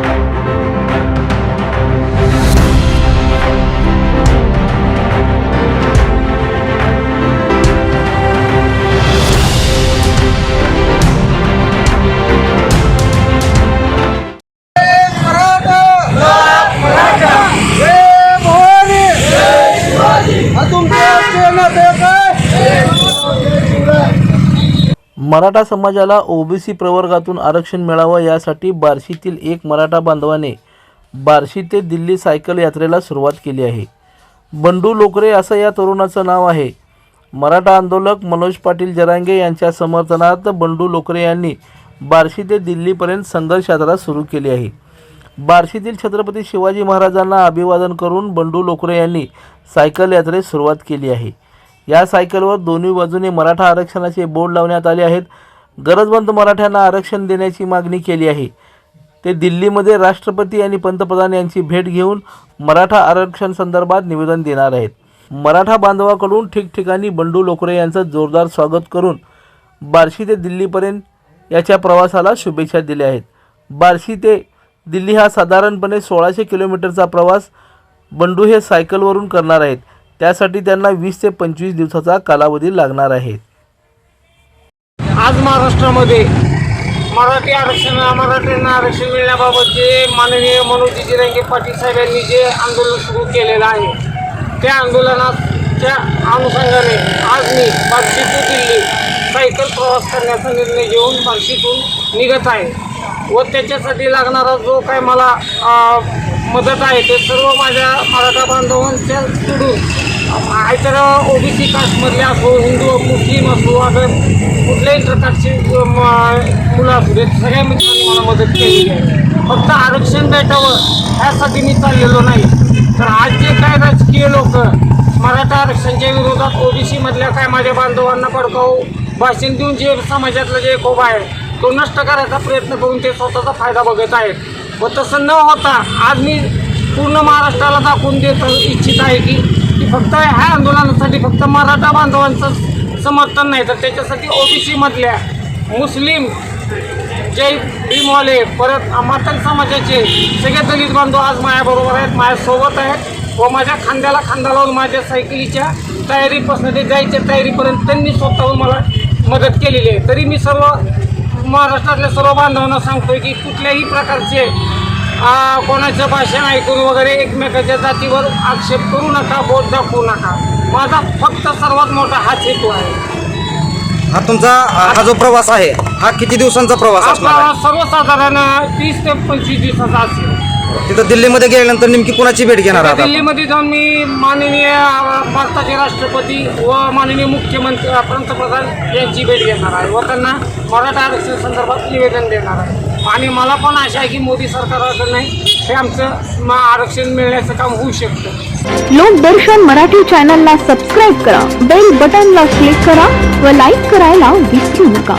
Thank you. Maratha समाजाला OBC प्रवर्गातून आरक्षण मिळावं यासाठी बार्शीतील एक मराठा बांधवाने बार्शी ते दिल्ली सायकल यात्रेला सुरुवात केली आहे. बंडू लोकरे असं या तरुणाचं नाव आहे. मराठा आंदोलक मनोज पाटील जरांगे यांच्या समर्थनार्थ बंडू लोकरे यांनी बार्शी ते दिल्लीपर्यंत संघर्ष यात्रा सुरू केली आहे. बार्शीतील छत्रपती शिवाजी महाराजांना अभिवादन करून बंडू लोकरे यांनी सायकल यात्रेस सुरुवात केली आहे. या सायकलवर दोन्ही बाजूने मराठा आरक्षणाचे बोर्ड लावण्यात आले आहेत. गरजवंत मराठ्यांना आरक्षण देण्याची मागणी केली आहे. ते दिल्लीमध्ये राष्ट्रपती आणि पंतप्रधान यांची भेट घेऊन मराठा आरक्षण संदर्भात निवेदन देणार आहेत. मराठा बांधवाकडून ठिकठिकाणी बंडू लोकरे यांचं जोरदार स्वागत करून बार्शी ते दिल्लीपर्यंत याच्या प्रवासाला शुभेच्छा दिल्या आहेत. बार्शी ते दिल्ली हा साधारणपणे सोळाशे किलोमीटरचा प्रवास बंडू हे सायकलवरून करणार आहेत. त्यासाठी त्यांना वीस ते पंचवीस दिवसाचा कालावधी लागणार आहे. आज महाराष्ट्रामध्ये मराठी आरक्षण मराठ्यांना आरक्षण मिळण्याबाबत जे माननीय मनोजी रंगे पाटील साहेबांनी जे आंदोलन सुरू केलेलं आहे त्या आंदोलनाच्या अनुषंगाने आज मी बार्शी टू दिल्ली सायकल प्रवास करण्याचा निर्णय घेऊन बार्शीतून निघत आहे व त्याच्यासाठी लागणारा जो काय मला मदत आहे. ते सर्व माझ्या मराठा बांधवांच्या सोडून बी ओबीसी कास्टमधले असो हिंदू मुस्लिम असो अगर कुठल्याही प्रकारची मुलं असू देत सगळ्या मित्रांनी मला मदत केलेली आहे. फक्त आरक्षण भेटावं ह्यासाठी मी चाललेलो नाही. तर आज जे काय राजकीय लोक मराठा आरक्षणच्या विरोधात ओबीसीमधल्या काय माझ्या बांधवांना पडकावू भाषण देऊन जे समाजातलं जे कोब आहे तो नष्ट करायचा प्रयत्न करून ते स्वतःचा फायदा बघत आहेत. व तसं न होता आज मी पूर्ण महाराष्ट्राला दाखवून देत इच्छित आहे की की फक्त ह्या आंदोलनासाठी फक्त मराठा बांधवांचं समर्थन नाही तर त्याच्यासाठी ओ बी सीमधल्या मुस्लिम जय भीमवाले परत मातंग समाजाचे सगळे दलित बांधव आज माझ्याबरोबर आहेत माझ्यासोबत आहेत व माझ्या खांद्याला खांदा लावून माझ्या सायकलीच्या तयारीपासून ते जायच्या तयारीपर्यंत त्यांनी स्वतःहून मला मदत केलेली आहे. तरी मी सर्व महाराष्ट्रातल्या सर्व बांधवांना सांगतोय की कुठल्याही प्रकारचे कोणाचं भाषण ऐकून वगैरे एकमेकाच्या जातीवर आक्षेप करू नका बोट दाखवू नका. माझा फक्त सर्वात मोठा हाच हेतू आहे. हा तुमचा हा जो प्रवास आहे हा किती दिवसांचा प्रवास असणार आहे? प्रवास सर्वसाधारण तीस ते पंचवीस दिवसाचा असेल. तिथं दिल्लीमध्ये गेल्यानंतर नेमकी कुणाची भेट घेणार आहात आपण? दिल्लीमध्ये जाऊन मी माननीय अ, भारताचे राष्ट्रपती व माननीय मुख्यमंत्री अ, पंतप्रधान यांची भेट घेणार आहे व त्यांना मराठा आरक्षण संदर्भात निवेदन देणार आहे. आणि मला पण आशा आहे की मोदी सरकारकडे नाही हे आमचं म- आरक्षण मिळण्याचं काम होऊ शकतं. लोकदर्शन मराठी चॅनलला सबस्क्राईब करा बेल बटनला क्लिक करा व लाईक करायला विसरू नका.